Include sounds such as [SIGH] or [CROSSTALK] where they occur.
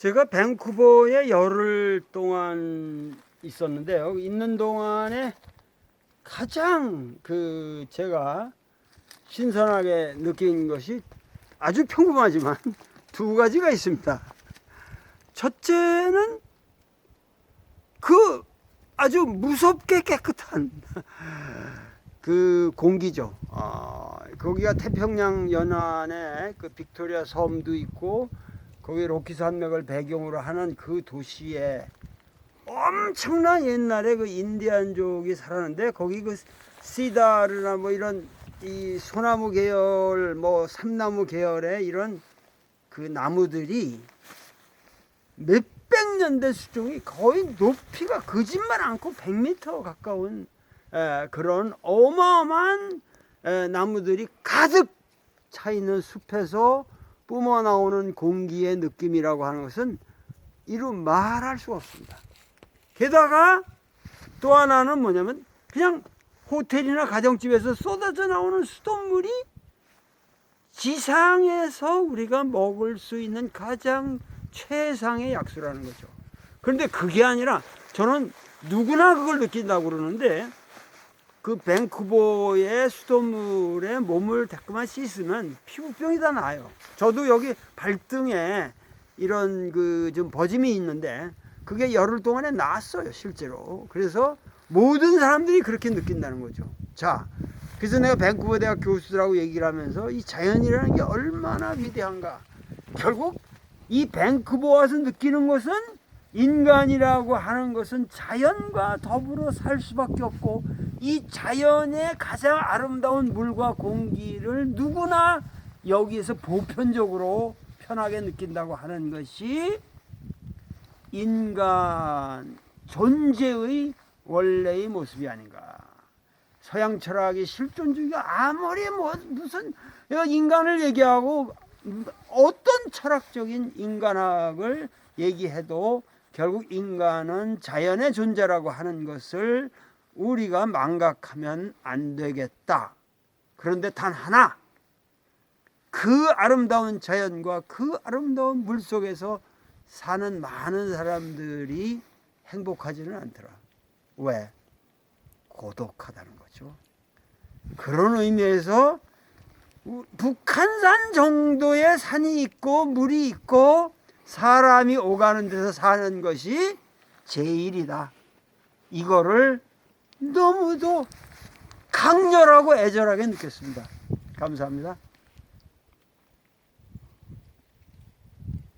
제가 밴쿠버에 열흘 동안 있었는데요. 있는 동안에 가장 그 제가 신선하게 느낀 것이 아주 평범하지만 [LAUGHS] 두 가지가 있습니다. 첫째는 그 아주 무섭게 깨끗한 [LAUGHS] 그 공기죠. 어, 거기가 태평양 연안에 그 빅토리아 섬도 있고 거기 로키 산맥을 배경으로 하는 그 도시에 엄청난 옛날에 그 인디안족이 살았는데 거기 그 시다르나 뭐 이런 이 소나무 계열 뭐 삼나무 계열의 이런 그 나무들이 몇백 년된 수종이 거의 높이가 거짓말 않고 100m 가까운 에, 그런 어마어마한 에, 나무들이 가득 차 있는 숲에서 뿜어 나오는 공기의 느낌이라고 하는 것은 이루 말할 수가 없습니다. 게다가 또 하나는 뭐냐면 그냥 호텔이나 가정집에서 쏟아져 나오는 수돗물이 지상에서 우리가 먹을 수 있는 가장 최상의 약수라는 거죠. 그런데 그게 아니라 저는 누구나 그걸 느낀다고 그러는데 그 밴쿠버의 수돗물에 몸을 자꾸만 씻으면 피부병이 다 나요. 저도 여기 발등에 이런 그 좀 버짐이 있는데 그게 열흘 동안에 나았어요, 실제로. 그래서 모든 사람들이 그렇게 느낀다는 거죠. 자, 그래서 내가 밴쿠버 대학 교수들하고 얘기를 하면서 이 자연이라는 게 얼마나 위대한가. 결국 이 밴쿠버 와서 느끼는 것은 인간이라고 하는 것은 자연과 더불어 살 수밖에 없고 이 자연의 가장 아름다운 물과 공기를 누구나 여기에서 보편적으로 편하게 느낀다고 하는 것이 인간 존재의 원래의 모습이 아닌가. 서양 철학의 실존주의가 아무리 뭐 무슨 인간을 얘기하고 어떤 철학적인 인간학을 얘기해도 결국 인간은 자연의 존재라고 하는 것을 우리가 망각하면 안 되겠다. 그런데 단 하나, 그 아름다운 자연과 그 아름다운 물 속에서 사는 많은 사람들이 행복하지는 않더라. 왜? 고독하다는 거죠. 그런 의미에서 우- 북한산 정도의 산이 있고 물이 있고 사람이 오가는 데서 사는 것이 제일이다. 이거를 너무도 강렬하고 애절하게 느꼈습니다. 감사합니다.